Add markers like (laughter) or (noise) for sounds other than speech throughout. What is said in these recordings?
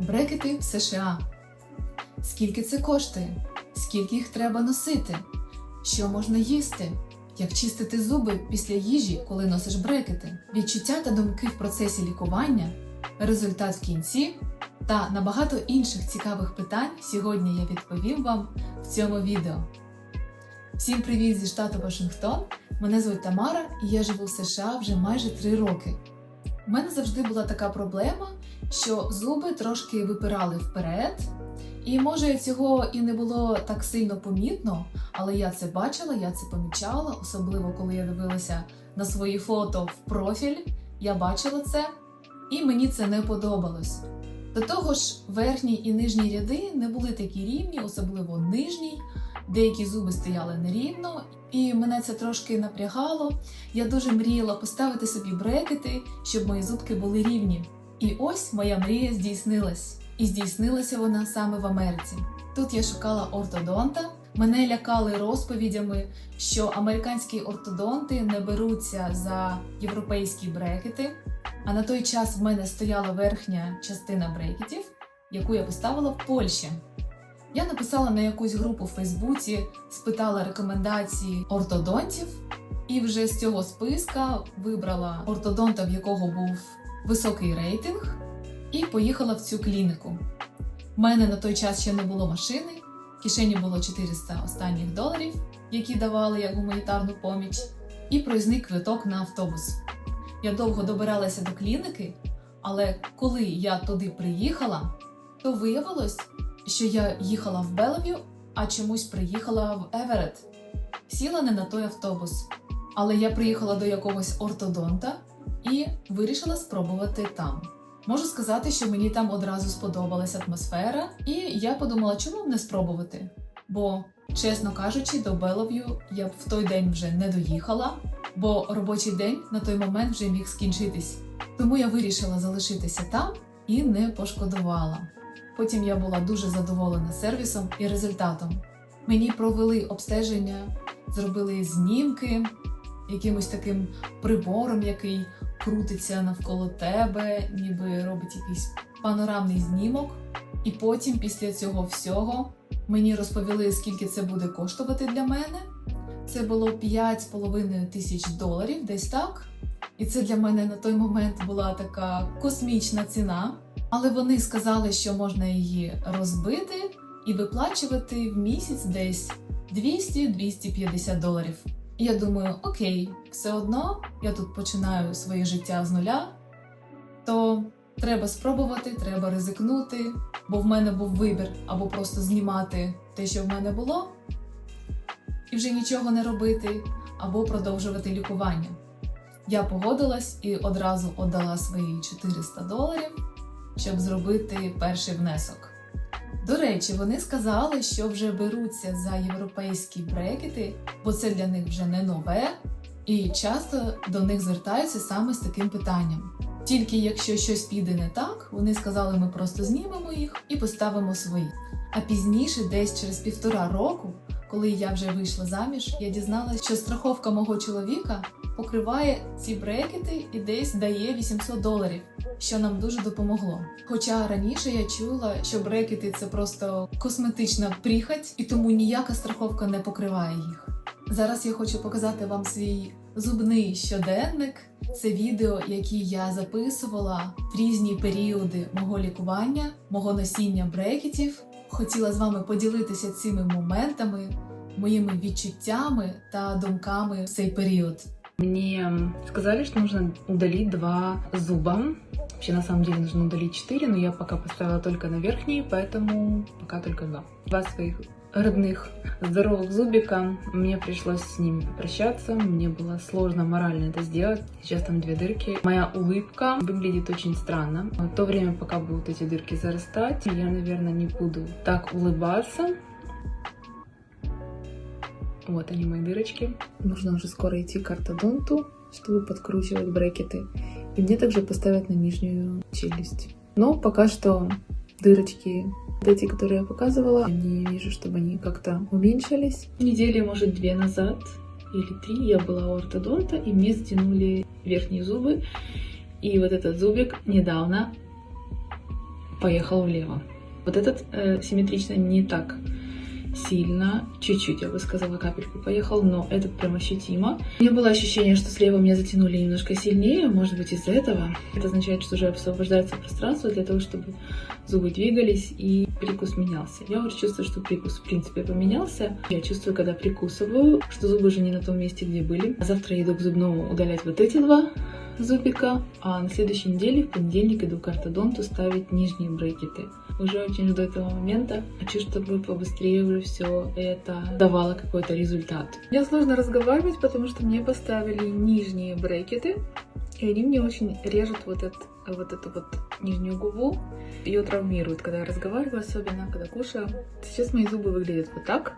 Брекети в США. Скільки це коштує? Скільки їх треба носити? Що можна їсти? Як чистити зуби після їжі, коли носиш брекети? Відчуття та думки в процесі лікування, результат в кінці та на багато інших цікавих питань сьогодні я відповім вам в цьому відео. Всім привіт зі штату Вашингтон! Мене звуть Тамара і я живу в США вже майже 3 роки. У мене завжди була така проблема, що зуби трошки випирали вперед, і може цього і не було так сильно помітно, але я це бачила, я це помічала, особливо коли я дивилася на свої фото в профіль. Я бачила це, і мені це не подобалось. До того ж, верхні і нижні ряди не були такі рівні, особливо нижній. Деякі зуби стояли нерівно, і мене це трошки напрягало. Я дуже мріяла поставити собі брекети, щоб мої зубки були рівні. І ось моя мрія здійснилась. І здійснилася вона саме в Америці. Тут я шукала ортодонта. Мене лякали розповідями, що американські ортодонти не беруться за європейські брекети. А на той час в мене стояла верхня частина брекетів, яку я поставила в Польщі. Я написала на якусь групу в Фейсбуці, спитала рекомендації ортодонтів, і вже з цього списка вибрала ортодонта, в якого був високий рейтинг, і поїхала в цю клініку. У мене на той час ще не було машини, в кишені було 400 останніх доларів, які давали як гуманітарну поміч, і проїзний квиток на автобус. Я довго добиралася до клініки, але коли я туди приїхала, то виявилось, що я їхала в Белев'ю, а чомусь приїхала в Еверет. Сіла не на той автобус. Але я приїхала до якогось ортодонта і вирішила спробувати там. Можу сказати, що мені там одразу сподобалась атмосфера, і я подумала, чому б не спробувати. Бо, чесно кажучи, до Белов'ю я б в той день вже не доїхала, бо робочий день на той момент вже міг скінчитись. Тому я вирішила залишитися там і не пошкодувала. Потім я була дуже задоволена сервісом і результатом. Мені провели обстеження, зробили знімки якимось таким прибором, який крутиться навколо тебе, ніби робить якийсь панорамний знімок. І потім, після цього всього, мені розповіли, скільки це буде коштувати для мене. Це було 5,5 тисяч доларів, десь так. І це для мене на той момент була така космічна ціна. Але вони сказали, що можна її розбити і виплачувати в місяць десь 200-250 доларів. Я думаю, окей, все одно я тут починаю своє життя з нуля, то треба спробувати, треба ризикнути, бо в мене був вибір або просто знімати те, що в мене було, і вже нічого не робити, або продовжувати лікування. Я погодилась і одразу отдала свої 400 доларів, щоб зробити перший внесок. До речі, вони сказали, що вже беруться за європейські брекети, бо це для них вже не нове, і часто до них звертаються саме з таким питанням. Тільки якщо щось піде не так, вони сказали, ми просто знімемо їх і поставимо свої. А пізніше, десь через півтора року, коли я вже вийшла заміж, я дізналася, що страховка мого чоловіка покриває ці брекети і десь дає 800 доларів, що нам дуже допомогло. Хоча раніше я чула, що брекети це просто косметична прихоть, і тому ніяка страховка не покриває їх. Зараз я хочу показати вам свій зубний щоденник. Це відео, які я записувала в різні періоди мого лікування, мого носіння брекетів. Хотіла з вами поділитися цими моментами, моїми відчуттями та думками в цей період. Мне сказали, что нужно удалить два зуба. Вообще, на самом деле, нужно удалить четыре, но я пока поставила только на верхний, поэтому пока только два. Два своих родных здоровых зубика. Мне пришлось с ними попрощаться. Мне было сложно морально это сделать. Сейчас там две дырки. Моя улыбка выглядит очень странно. В то время, пока будут эти дырки зарастать, я, наверное, не буду так улыбаться. Вот они, мои дырочки. Нужно уже скоро идти к ортодонту, чтобы подкручивать брекеты. И мне также поставят на нижнюю челюсть. Но пока что дырочки, вот эти, которые я показывала, не вижу, чтобы они как-то уменьшились. Недели, может, две назад или три я была у ортодонта, и мне стянули верхние зубы. И вот этот зубик недавно поехал влево. Вот этот э, симметрично не так сильно, чуть-чуть, я бы сказала, капельку поехал, но этот прям ощутимо. У меня было ощущение, что слева меня затянули немножко сильнее, может быть из-за этого. Это означает, что уже освобождается пространство для того, чтобы зубы двигались и прикус менялся. Я уже чувствую, что прикус в принципе поменялся. Я чувствую, когда прикусываю, что зубы уже не на том месте, где были. Завтра я иду к зубному удалять вот эти два зубика, а на следующей неделе, в понедельник, иду к ортодонту ставить нижние брекеты. Уже очень жду этого момента. Хочу, чтобы побыстрее уже все это давало какой-то результат. Мне сложно разговаривать, потому что мне поставили нижние брекеты, и они мне очень режут вот, этот, вот эту вот нижнюю губу. Ее травмируют, когда я разговариваю, особенно когда кушаю. Сейчас мои зубы выглядят вот так.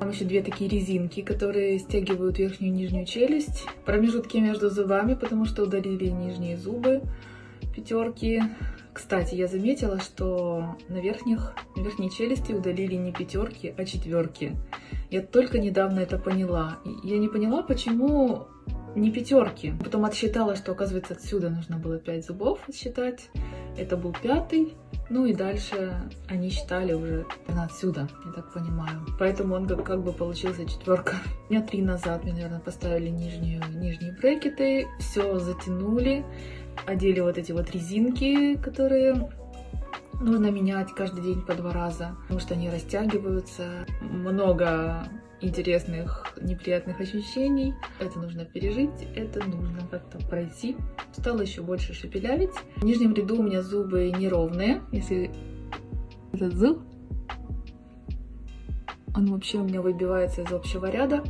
Там еще две такие резинки, которые стягивают верхнюю и нижнюю челюсть. Промежутки между зубами, потому что удалили нижние зубы, пятерки. Кстати, я заметила, что на верхних, на верхней челюсти удалили не пятерки, а четверки. Я только недавно это поняла. Я не поняла, почему не пятерки. Потом отсчитала, что, оказывается, отсюда нужно было пять зубов отсчитать. Это был пятый. Ну и дальше они считали уже отсюда, я так понимаю. Поэтому он как, как бы получился четверка. (laughs) Дня три назад мне, наверное, поставили нижнюю, нижние брекеты. Все затянули. Одели вот эти вот резинки, которые нужно менять каждый день по два раза, потому что они растягиваются. Много интересных, неприятных ощущений. Это нужно пережить, это нужно как-то пройти. Стало еще больше шепелявить. В нижнем ряду у меня зубы неровные. Если этот зуб, он вообще у меня выбивается из общего ряда.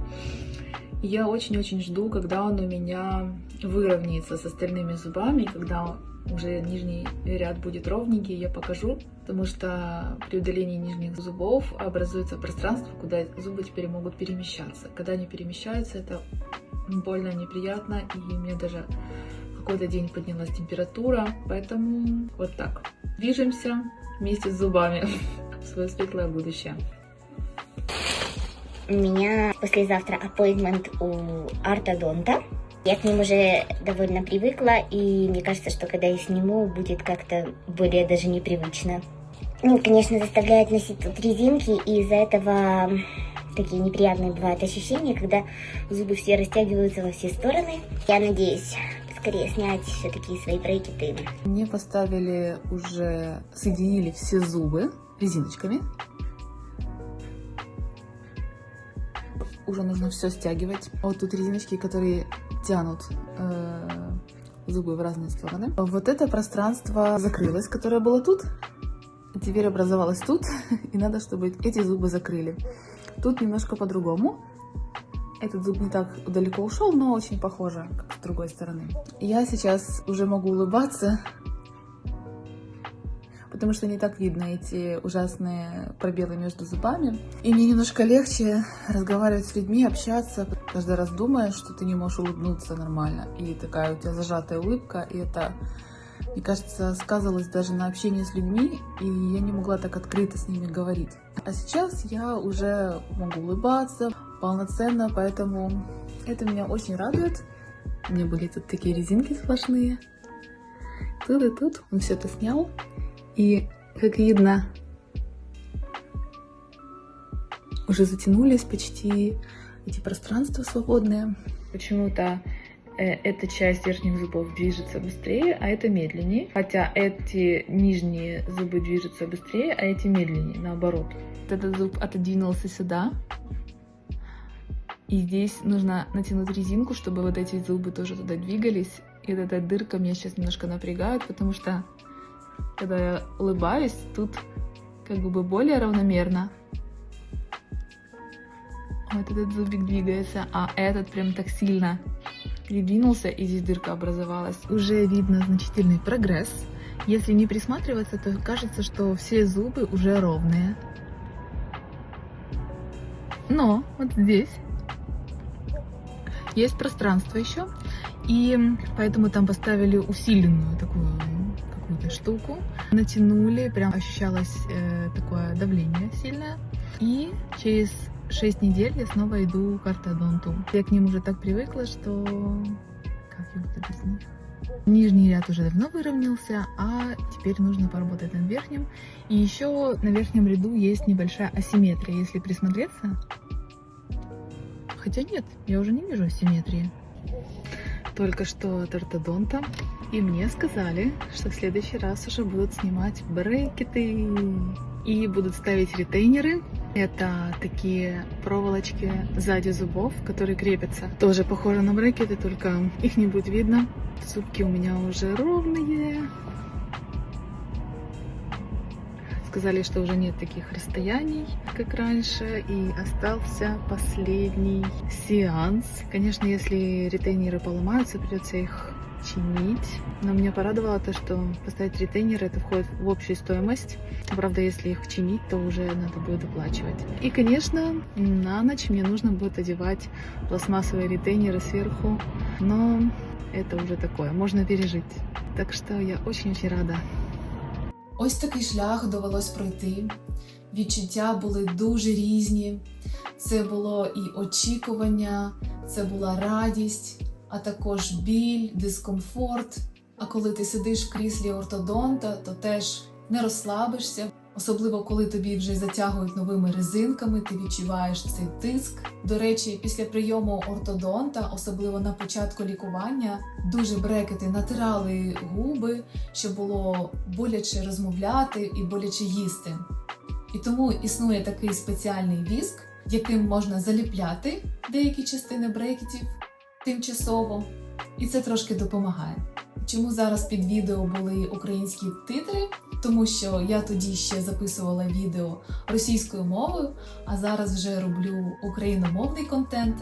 Я очень-очень жду, когда он у меня выровняется с остальными зубами, когда уже нижний ряд будет ровненький, я покажу, потому что при удалении нижних зубов образуется пространство, куда зубы теперь могут перемещаться. Когда они перемещаются, это больно, неприятно, и мне даже какой-то день поднялась температура, поэтому вот так. Движемся вместе с зубами (laughs) в свое светлое будущее. У меня послезавтра аппоинтмент у ортодонта. Я к ним уже довольно привыкла, и мне кажется, что когда я сниму, будет как-то более даже непривычно. Ну, конечно, заставляет носить тут резинки, и из-за этого такие неприятные бывают ощущения, когда зубы все растягиваются во все стороны. Я надеюсь скорее снять все-таки свои брекеты. Мне поставили уже, соединили все зубы резиночками. Уже нужно все стягивать. Вот тут резиночки, которые тянут э, зубы в разные стороны. Вот это пространство закрылось, которое было тут. Теперь образовалось тут, (laughs) и надо, чтобы эти зубы закрыли. Тут немножко по-другому. Этот зуб не так далеко ушел, но очень похоже, как с другой стороны. Я сейчас уже могу улыбаться, потому что не так видно эти ужасные пробелы между зубами. И мне немножко легче разговаривать с людьми, общаться. Каждый раз думаешь, что ты не можешь улыбнуться нормально. И такая у тебя зажатая улыбка, и это, мне кажется, сказывалось даже на общении с людьми, и я не могла так открыто с ними говорить. А сейчас я уже могу улыбаться полноценно, поэтому это меня очень радует. У меня были тут такие резинки сплошные. Тут и тут он все это снял. И, как видно, уже затянулись почти эти пространства свободные. Почему-то э, эта часть верхних зубов движется быстрее, а это медленнее. Хотя эти нижние зубы движутся быстрее, а эти медленнее, наоборот. Вот этот зуб отодвинулся сюда. И здесь нужно натянуть резинку, чтобы вот эти зубы тоже туда двигались. И вот эта дырка меня сейчас немножко напрягает, потому что когда я улыбаюсь, тут как бы более равномерно. Вот этот зубик двигается, а этот прям так сильно передвинулся, и здесь дырка образовалась. Уже видно значительный прогресс. Если не присматриваться, то кажется, что все зубы уже ровные. Но вот здесь есть пространство еще, и поэтому там поставили усиленную такую штуку, натянули, прям ощущалось э, такое давление сильное, и через 6 недель я снова иду к ортодонту. Я к ним уже так привыкла, что как я буду без них? Нижний ряд уже давно выровнялся, а теперь нужно поработать над верхним. И еще на верхнем ряду есть небольшая асимметрия, если присмотреться. Хотя нет, я уже не вижу асимметрии. Только что от ортодонта. И мне сказали, что в следующий раз уже будут снимать брекеты. И будут ставить ретейнеры. Это такие проволочки сзади зубов, которые крепятся. Тоже похоже на брекеты, только их не будет видно. Зубки у меня уже ровные. Сказали, что уже нет таких расстояний, как раньше, и остался последний сеанс. Конечно, если ретейнеры поломаются, придется их чинить. Но меня порадовало то, что поставить ретейнеры это входит в общую стоимость. Правда, если их чинить, то уже надо будет оплачивать. И, конечно, на ночь мне нужно будет одевать пластмассовые ретейнеры сверху. Но это уже такое, можно пережить. Так что я очень-очень рада. Ось такий шлях довелось пройти. Відчуття були дуже різні. Це було і очікування, це була радість, А також біль, дискомфорт. А коли ти сидиш в кріслі ортодонта, то теж не розслабишся. Особливо коли тобі вже затягують новими резинками, ти відчуваєш цей тиск. До речі, після прийому ортодонта, особливо на початку лікування, дуже брекети натирали губи, щоб було боляче розмовляти і боляче їсти. І тому існує такий спеціальний віск, яким можна заліпляти деякі частини брекетів тимчасово, і це трошки допомагає. Чому зараз під відео були українські титри? Тому що я тоді ще записувала відео російською мовою, а зараз вже роблю україномовний контент.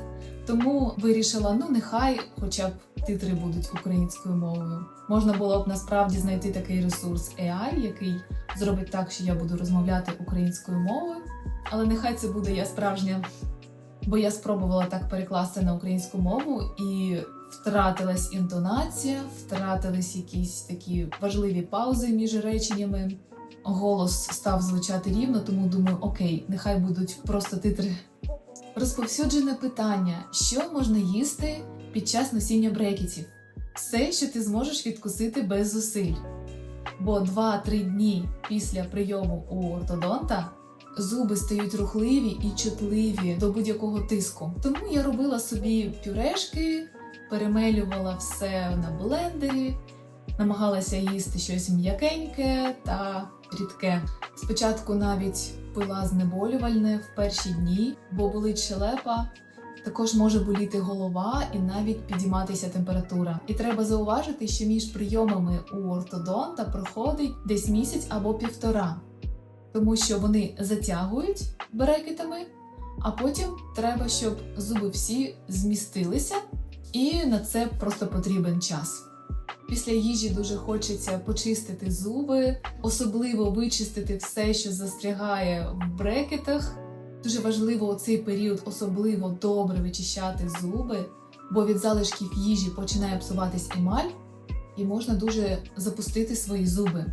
Тому вирішила, ну нехай хоча б титри будуть українською мовою. Можна було б насправді знайти такий ресурс AI, який зробить так, що я буду розмовляти українською мовою, але нехай це буде я справжня. Бо я спробувала так перекласти на українську мову і втратилась інтонація, втратились якісь такі важливі паузи між реченнями. Голос став звучати рівно, тому думаю, окей, нехай будуть просто титри. Розповсюджене питання: що можна їсти під час носіння брекетів? Все, що ти зможеш відкусити без зусиль. Бо 2-3 дні після прийому у ортодонта зуби стають рухливі і чутливі до будь-якого тиску. Тому я робила собі пюрешки, перемелювала все на блендері, намагалася їсти щось м'якеньке та рідке. Спочатку навіть пила знеболювальне в перші дні, бо болить щелепа. Також може боліти голова і навіть підійматися температура. І треба зауважити, що між прийомами у ортодонта проходить десь місяць або півтора, тому що вони затягують брекетами, а потім треба, щоб зуби всі змістилися, і на це просто потрібен час. Після їжі дуже хочеться почистити зуби, особливо вичистити все, що застрягає в брекетах. Дуже важливо у цей період особливо добре вичищати зуби, бо від залишків їжі починає псуватись емаль, і можна дуже запустити свої зуби.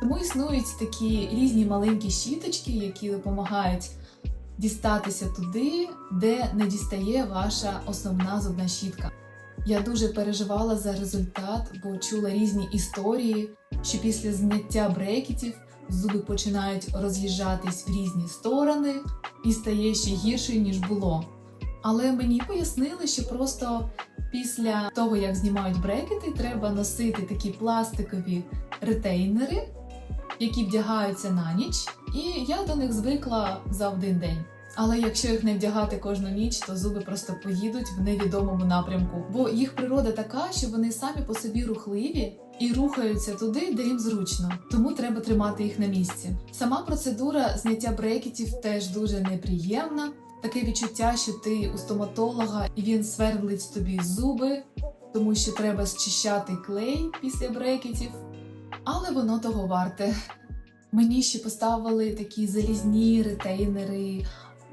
Тому існують такі різні маленькі щіточки, які допомагають дістатися туди, де не дістає ваша основна зубна щітка. Я дуже переживала за результат, бо чула різні історії, що після зняття брекетів зуби починають роз'їжджатись в різні сторони і стає ще гірше, ніж було. Але мені пояснили, що просто після того, як знімають брекети, треба носити такі пластикові ретейнери, які вдягаються на ніч, і я до них звикла за один день. Але якщо їх не вдягати кожну ніч, то зуби просто поїдуть в невідомому напрямку. Бо їх природа така, що вони самі по собі рухливі і рухаються туди, де їм зручно. Тому треба тримати їх на місці. Сама процедура зняття брекетів теж дуже неприємна. Таке відчуття, що ти у стоматолога і він свердлить тобі зуби, тому що треба зчищати клей після брекетів. Але воно того варте. Мені ще поставили такі залізні ретейнери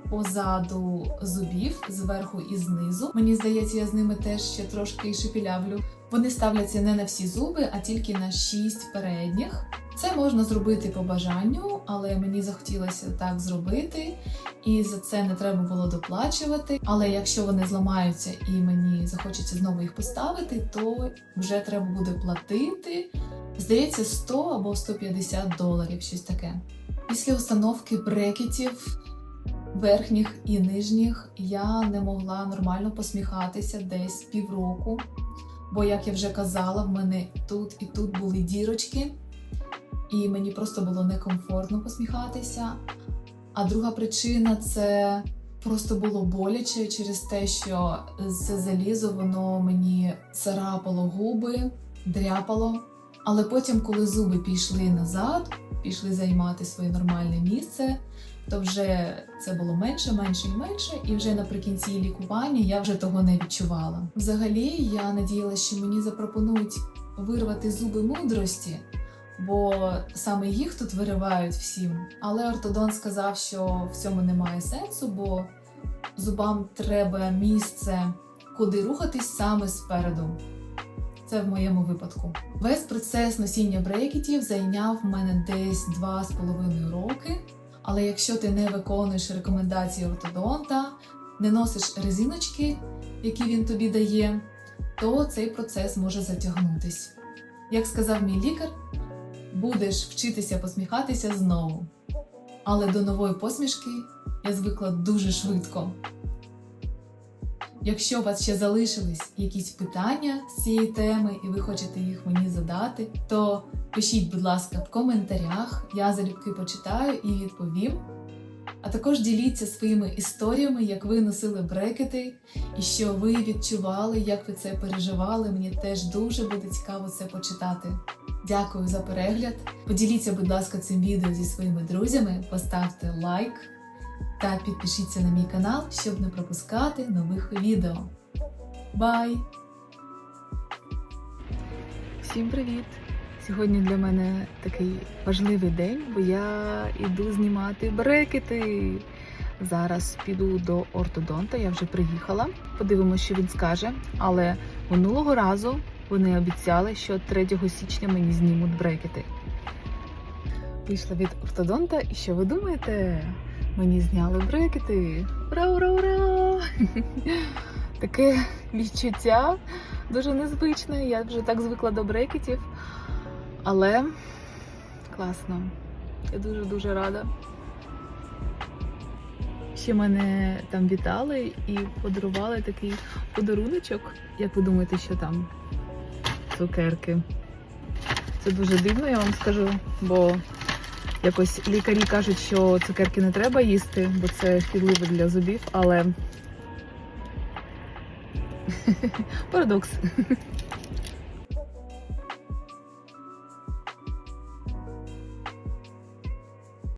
позаду зубів зверху і знизу. Мені здається, я з ними теж ще трошки шепілявлю. Вони ставляться не на всі зуби, а тільки на шість передніх. Це можна зробити по бажанню, але мені захотілося так зробити. і за це не треба було доплачувати. Але якщо вони зламаються і мені захочеться знову їх поставити, то вже треба буде платити. Здається, 100 або 150 доларів, щось таке. Після установки брекетів верхніх і нижніх я не могла нормально посміхатися десь півроку. Бо, як я вже казала, в мене тут і тут були дірочки, і мені просто було некомфортно посміхатися. А друга причина це просто було боляче через те, що це залізо воно мені царапало губи, дряпало. Але потім, коли зуби пішли назад, пішли займати своє нормальне місце, то вже це було менше, менше і менше, і вже наприкінці лікування я вже того не відчувала. Взагалі, я надіялася, що мені запропонують вирвати зуби мудрості, бо саме їх тут виривають всім. Але ортодонт сказав, що в цьому немає сенсу, бо зубам треба місце, куди рухатись саме спереду. Це в моєму випадку. Весь процес носіння брекетів зайняв в мене десь 2,5 роки. Але якщо ти не виконуєш рекомендації ортодонта, не носиш резиночки, які він тобі дає, то цей процес може затягнутись. Як сказав мій лікар, будеш вчитися посміхатися знову. Але до нової посмішки я звикла дуже швидко. Якщо у вас ще залишились якісь питання з цієї теми, і ви хочете їх мені задати, то пишіть, будь ласка, в коментарях. Я залюбки почитаю і відповім. А також діліться своїми історіями, як ви носили брекети, і що ви відчували, як ви це переживали. Мені теж дуже буде цікаво це почитати. Дякую за перегляд. Поділіться, будь ласка, цим відео зі своїми друзями, поставте лайк та підпишіться на мій канал, щоб не пропускати нових відео. Бай! Всім привіт! Сьогодні для мене такий важливий день, бо я йду знімати брекети. Зараз піду до ортодонта, я вже приїхала. Подивимося, що він скаже. Але минулого разу вони обіцяли, що 3 січня мені знімуть брекети. Вийшла від ортодонта, і що ви думаєте? Мені зняли брекети. Ура, ура, ура! (laughs) Таке відчуття дуже незвичне. Я вже так звикла до брекетів. Але класно. Я дуже-дуже рада. Ще мене там вітали і подарували такий подаруночок. Як ви думаєте, що там? Цукерки. Це дуже дивно, я вам скажу, бо якось лікарі кажуть, що цукерки не треба їсти, бо це шкідливо для зубів, але (laughs) парадокс.